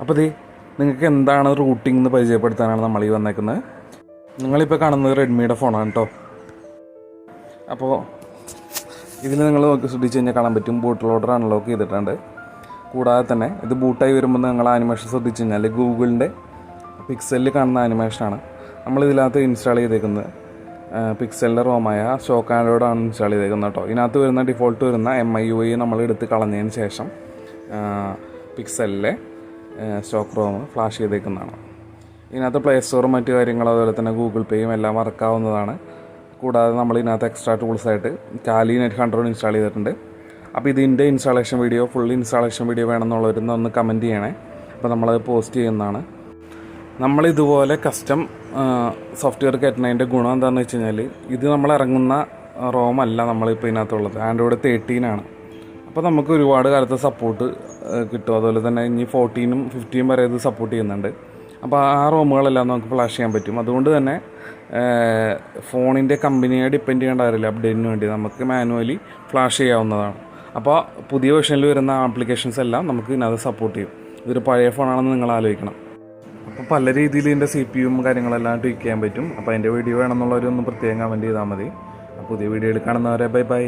അപ്പോൾ ദേ നിങ്ങൾക്ക് എന്താണ് റൂട്ടിംഗ് എന്ന് പരിചയപ്പെടുത്താനാണ് നമ്മൾ ഈ വന്നേക്കുന്നത് നിങ്ങളിപ്പോൾ കാണുന്നത് റെഡ്മിയുടെ ഫോണാണ് കേട്ടോ അപ്പോൾ ഇതിൽ നിങ്ങൾ നോക്കി ശ്രദ്ധിച്ച് കഴിഞ്ഞാൽ കാണാൻ പറ്റും. ബൂട്ട് ലോഡർ അൺലോക്ക് ചെയ്തിട്ടുണ്ട്. കൂടാതെ തന്നെ ഇത് ബൂട്ടായി വരുമ്പോൾ നിങ്ങൾ ആനിമേഷൻ ശ്രദ്ധിച്ച് കഴിഞ്ഞാൽ ഗൂഗിളിന്റെ പിക്സലിൽ കാണുന്ന ആനിമേഷനാണ് നമ്മൾ ഇതിനകത്ത് ഇൻസ്റ്റാൾ ചെയ്തേക്കുന്നത് പിക്സലിന്റെ റോമായ ഷോക്ക് ആൻഡ്രോയിഡാണ് ഇൻസ്റ്റാൾ ചെയ്തേക്കുന്നത് കേട്ടോ ഇതിനകത്ത് വരുന്ന ഡിഫോൾട്ട് വരുന്ന എം ഐ യു ഐ നമ്മൾ എടുത്ത് കളഞ്ഞതിന് ശേഷം പിക്സലിലെ സ്റ്റോക്ക് റോം ഫ്ലാഷ് ചെയ്തേക്കുന്നതാണ്. ഇതിനകത്ത് പ്ലേ സ്റ്റോറും മറ്റു കാര്യങ്ങളും അതുപോലെ തന്നെ ഗൂഗിൾ പേയും എല്ലാം വർക്കാവുന്നതാണ് കൂടാതെ നമ്മൾ ഇതിനകത്ത് എക്സ്ട്രാ ടൂൾസായിട്ട് കാലി നെറ്റ് കൺട്രോൾ ഇൻസ്റ്റാൾ ചെയ്തിട്ടുണ്ട്. അപ്പോൾ ഇതിന്റെ installation video full installation video വേണമെന്നുള്ളവരൊന്ന് ഒന്ന് കമന്റ് ചെയ്യണേ. അപ്പോൾ നമ്മളത് പോസ്റ്റ് ചെയ്യുന്നതാണ്. നമ്മൾ ഇതുപോലെ കസ്റ്റം സോഫ്റ്റ്വെയർ കയറ്റുന്നതിന്റെ ഗുണം എന്താണെന്ന് വെച്ച് കഴിഞ്ഞാൽ ഇത് നമ്മൾ ഇറങ്ങുന്ന റോം അല്ല നമ്മളിപ്പോൾ ഇതിനകത്തുള്ളത്. ആൻഡ്രോയിഡ് തേർട്ടീനാണ് അപ്പോൾ നമുക്ക് ഒരുപാട് കാലത്ത് സപ്പോർട്ട് കിട്ടും. അതുപോലെ തന്നെ ഇനി ഫോർട്ടീനും ഫിഫ്റ്റീനും വരെ ഇത് സപ്പോർട്ട് ചെയ്യുന്നുണ്ട്. അപ്പോൾ ആ റോമുകളെല്ലാം നമുക്ക് ഫ്ലാഷ് ചെയ്യാൻ പറ്റും. അതുകൊണ്ട് തന്നെ ഫോണിന്റെ കമ്പനിയെ ഡിപ്പെൻഡ് ചെയ്യേണ്ട കാര്യമില്ല. അപ്ഡേറ്റിന് വേണ്ടി നമുക്ക് മാനുവലി ഫ്ലാഷ് ചെയ്യാവുന്നതാണ്. അപ്പോൾ പുതിയ വേർഷനിൽ വരുന്ന ആപ്ലിക്കേഷൻസ് എല്ലാം നമുക്ക് ഇതിനകത്ത് സപ്പോർട്ട് ചെയ്യും. ഇതൊരു പഴയ ഫോണാണെന്ന് നിങ്ങൾ ആലോചിക്കണം. അപ്പോൾ പല രീതിയിൽ ഇതിന്റെ സി പി യും കാര്യങ്ങളെല്ലാം ട്വീക്ക് ചെയ്യാൻ പറ്റും. അപ്പോൾ അതിന്റെ വീഡിയോ വേണമെന്നുള്ളവരൊന്ന് പ്രത്യേകം കമന്റ് ചെയ്താൽ മതി. പുതിയ വീഡിയോയിൽ കാണുന്നവരെ ബൈ ബൈ